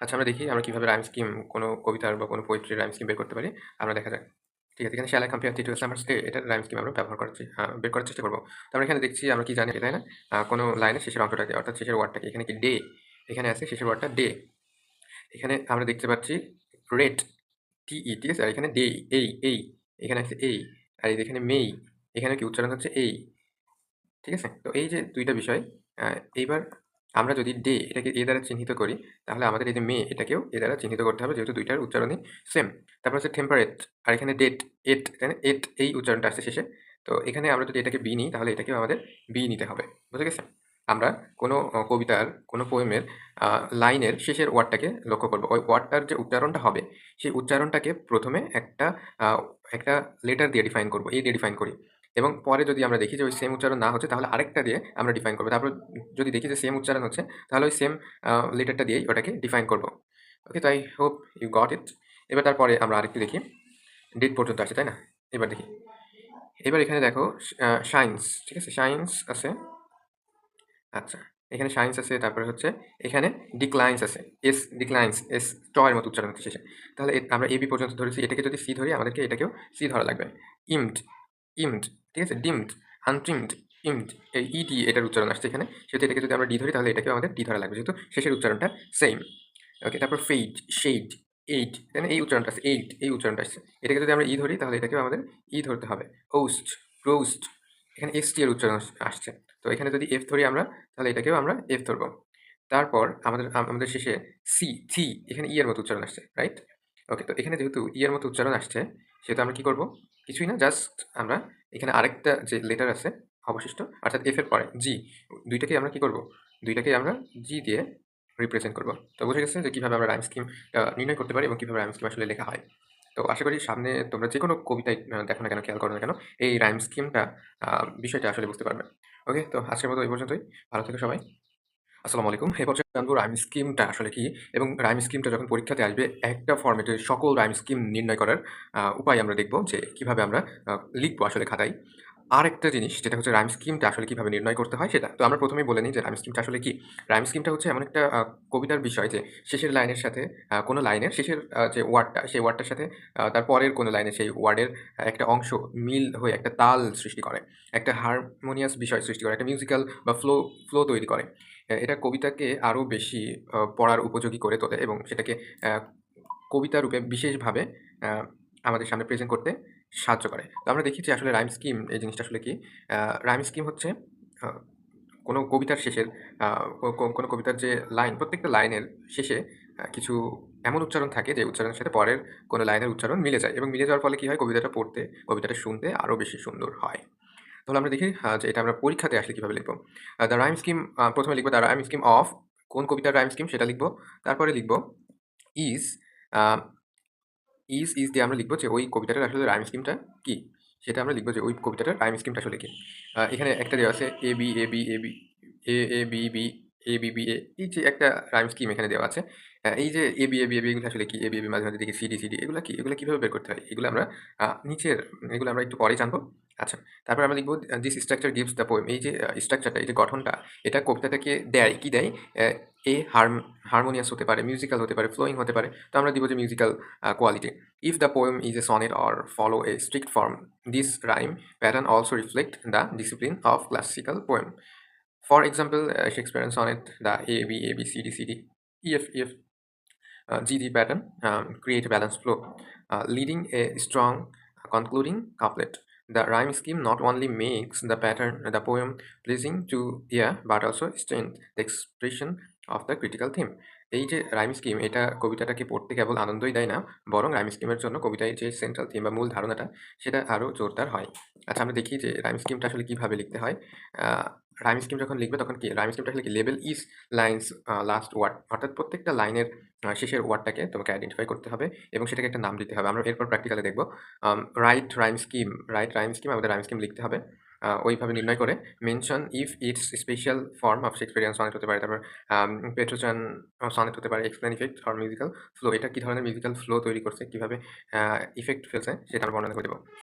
আচ্ছা আমরা দেখি আমরা কীভাবে রাইম স্কিম কোনো কবিতার বা কোনো পোয়েট্রির রাইম স্কিম বের করতে পারি। আমরা দেখা যাক। ঠিক আছে, এখানে শ্যালা কম্পেয়ার থ্রি টু এটার রাইম স্কিম আমরা ব্যবহার করছি বের করার চেষ্টা করব। তো আমরা এখানে দেখছি আমরা কি জানি, তাই না? কোনো লাইনের শেষের অংশটাকে, অর্থাৎ শেষের ওয়ার্ডটাকে এখানে কি ডে এখানে আছে শেষের ওয়ার্ডটা ডে এখানে আমরা দেখতে পাচ্ছি রেড টিই ঠিক আছে? আর এখানে ডে এই এই, এখানে আছে এই, আর এখানে মেই এখানে কি উচ্চারণ হচ্ছে এই। ঠিক আছে? তো এই যে দুইটা বিষয় এইবার আমরা যদি ডে এটাকে এ দ্বারা চিহ্নিত করি, তাহলে আমাদের এই যে মে, এটাকেও এ দ্বারা চিহ্নিত করতে হবে, যেহেতু দুইটার উচ্চারণই সেম তারপর হচ্ছে টেম্পারেট আর এখানে ডেট এট তাই না? এট এই উচ্চারণটা আসছে শেষে। তো এখানে আমরা যদি এটাকে বি নিই, তাহলে এটাকেও আমাদের বি নিতে হবে। বুঝে গেছে আমরা কোনো কবিতার, কোনো পোয়েমের লাইনের শেষের ওয়ার্ডটাকে লক্ষ্য করব। ওই ওয়ার্ডটার যে উচ্চারণটা হবে, সেই উচ্চারণটাকে প্রথমে একটা একটা লেটার দিয়ে ডিফাইন করব। এই দিয়ে ডিফাইন করি। এবং পরে যদি আমরা দেখি যে ওই সেম উচ্চারণ না হচ্ছে, তাহলে আরেকটা দিয়ে আমরা ডিফাইন করব। তারপর যদি দেখি যে সেম উচ্চারণ হচ্ছে, তাহলে ওই সেম লেটারটা দিয়েই ওটাকে ডিফাইন করব। ওকে তো I hope you got it এবার তারপরে আমরা আরেকটু দেখি। ডেট পর্যন্ত আছে, তাই না? এবার দেখি। এবার এখানে দেখো সায়েন্স ঠিক আছে? সায়েন্স আছে। আচ্ছা এখানে সায়েন্স আছে, তারপরে হচ্ছে এখানে ডিক্লাইন্স আছে। এস ডিক্লাইন্স এস টয়ের মতো উচ্চারণ হচ্ছে শেষে। তাহলে আমরা এবি পর্যন্ত ধরেছি। এটাকে যদি সি ধরি, আমাদেরকে এটাকেও সি ধরা লাগবে। ইমড ইমড, ঠিক আছে? ডিমড আনট্রিমড ইমড, এই ইডি এটার উচ্চারণ আসছে এখানে। সেহেতু এটাকে যদি আমরা ডি ধরি, তাহলে এটাকে আমাদের ডি ধরা লাগবে। যেহেতু শেষের উচ্চারণটা সেম ওকে তারপর ফেইড শেড এইট তাই এই উচ্চারণটা আছে এইট এই উচ্চারণটা আসছে। এটাকে যদি আমরা ই ধরি, তাহলে এটাকেও আমাদের ই ধরতে হবে। ওস্ট রোস্ট এখানে এস টি এর উচ্চারণ আসছে। তো এখানে যদি এফ ধরি আমরা, তাহলে এটাকেও আমরা এফ ধরবো। তারপর আমাদের আমাদের শেষে সি থি এখানে ই এর মতো উচ্চারণ আসছে রাইট ওকে তো এখানে যেহেতু ই এর মতো উচ্চারণ আসছে সেহেতু আমরা কি করব? কিছুই না জাস্ট আমরা এখানে আরেকটা যে লেটার আছে, অবশিষ্ট, অর্থাৎ এফ এর পরে জি দুইটাকে আমরা কি করব? দুইটাকে আমরা জি দিয়ে রিপ্রেজেন্ট করব। তো বুঝে গেছে যে কীভাবে আমরা রাইম স্কিম নির্ণয় করতে পারি এবং কীভাবে রাইম স্কিম আসলে লেখা হয়। তো আশা করি সামনে তোমরা যে কোনো কবিতায় দেখো না কেন, খেয়াল করো না কেন, এই রাইম স্কিমটা বিষয়টা আসলে বুঝতে পারবে। ওকে তো আজকের মতো এই পর্যন্তই। ভালো থেকো সবাই। আসসালামু আলাইকুম। পর্যায়ে জানব রাইম স্কিমটা আসলে কি? এবং রাইম স্কিমটা যখন পরীক্ষাতে আসবে, একটা ফর্মেটে সকল রাইম স্কিম নির্ণয় করার উপায় আমরা দেখব যে কীভাবে আমরা লিখব আসলে খাতায়। আর একটা জিনিস, যেটা হচ্ছে রাইম স্কিমটা আসলে কীভাবে নির্ণয় করতে হয় সেটা। তো আমরা প্রথমেই বলে নিই যে রাইম স্কিমটা আসলে কি? রাইম স্কিমটা হচ্ছে এমন একটা কবিতার বিষয় যে শেষের লাইনের সাথে কোনো লাইনের শেষের যে ওয়ার্ডটা সেই ওয়ার্ডটার সাথে তার পরের কোনো লাইনে সেই ওয়ার্ডের একটা অংশ মিল হয়ে একটা তাল সৃষ্টি করে, একটা হারমোনিয়াস বিষয় সৃষ্টি করে, একটা মিউজিক্যাল বা ফ্লো ফ্লো তৈরি করে। এটা কবিতাকে আরও বেশি পড়ার উপযোগী করে তোলে এবং সেটাকে কবিতা রূপে বিশেষভাবে আমাদের সামনে প্রেজেন্ট করতে সাহায্য করে। তো আমরা দেখি যে আসলে রাইম স্কিম এই জিনিসটা আসলে কি? রাইম স্কিম হচ্ছে কোনো কবিতার শেষের কোনো কবিতার যে লাইন প্রত্যেকটা লাইনের শেষে কিছু এমন উচ্চারণ থাকে যে উচ্চারণের সাথে পরের কোনো লাইনের উচ্চারণ মিলে যায় এবং মিলে যাওয়ার ফলে কী হয়? কবিতাটা পড়তে, কবিতাটা শুনতে আরও বেশি সুন্দর হয়। তাহলে আমরা দেখি যে এটা আমরা পরীক্ষাতে আসলে কীভাবে লিখব। দ্য রাইম স্কিম প্রথমে লিখব দ্য রাইম স্কিম অফ কোন কবিতার রাইম স্কিম সেটা লিখব। তারপরে লিখব ইজ ইজ ইজ দিয়ে আমরা লিখব যে ওই কবিতাটার আসলে রাইম স্কিমটা কী? সেটা আমরা লিখব যে ওই কবিতাটার রাইম স্কিমটা আসলে কী? এখানে একটা দেওয়া আছে A B A B A B A A B B A B B A এই যে একটা রাইম স্কিম এখানে দেওয়া আছে। এই যে A B A B A B এগুলো আসলে কি? এ বি এ বি মাঝে মাঝে দেখি সিডি সিডি এগুলো কি? এগুলো কীভাবে বের করতে হয়? এগুলো আমরা নিচের এগুলো আমরা একটু পরে জানব। আচ্ছা তারপর আমরা লিখব this structure gives the poem এই যে স্ট্রাকচারটা এই যে গঠনটা এটা কবিতাটাকে দেয়? কি দেয়? এ হারম হারমোনিয়াস হতে পারে মিউজিক্যাল হতে পারে ফ্লোয়িং হতে পারে। তো আমরা দিব যে musical quality. If the poem is a sonnet or follow a strict form, this rhyme pattern also reflect the discipline of classical poem. For example, uh, Shakespearean sonnet, A B B, A, C D D, C, D, E, F, E, uh, G, pattern um, create a balanced flow, uh, leading a strong concluding couplet. The rhyme scheme not only makes the pattern, the poem pleasing to ear, but also strengthens the expression of the critical theme. এই যে rhyme scheme এটা কবিতাটাকে পড়তে কেবল আনন্দই দেয় না বরং rhyme স্কিমের জন্য কবিতায় যে সেন্ট্রাল থিম বা মূল ধারণাটা সেটা আরও জোরদার হয় আচ্ছা আমরা দেখি যে রাইম স্কিমটা আসলে কীভাবে লিখতে হয় রাইম স্কিম যখন লিখবে, তখন কি রাইম স্কিমটা কি level is lines last word অর্থাৎ প্রত্যেকটা লাইনের শেষের ওয়ার্ডটাকে তোমাকে আইডেন্টিফাই করতে হবে এবং সেটাকে একটা নাম দিতে হবে। আমরা এরপর প্র্যাকটিক্যালে দেখব right rhyme scheme right rhyme scheme আমাদের রাইম স্কিম লিখতে হবে ওইভাবে নির্ণয় করে। Mention if it's special form of Shakespearean sonnet হতে পারে, তারপর পেট্রোচান সনেট হতে পারে এক্সপ্লেন ইফেক্ট আর মিউজিক্যাল ফ্লো এটা কী ধরনের মিউজিক্যাল ফ্লো তৈরি করছে, কীভাবে ইফেক্ট ফেলছে, সেটা আমরা বর্ণনা করে দেবো।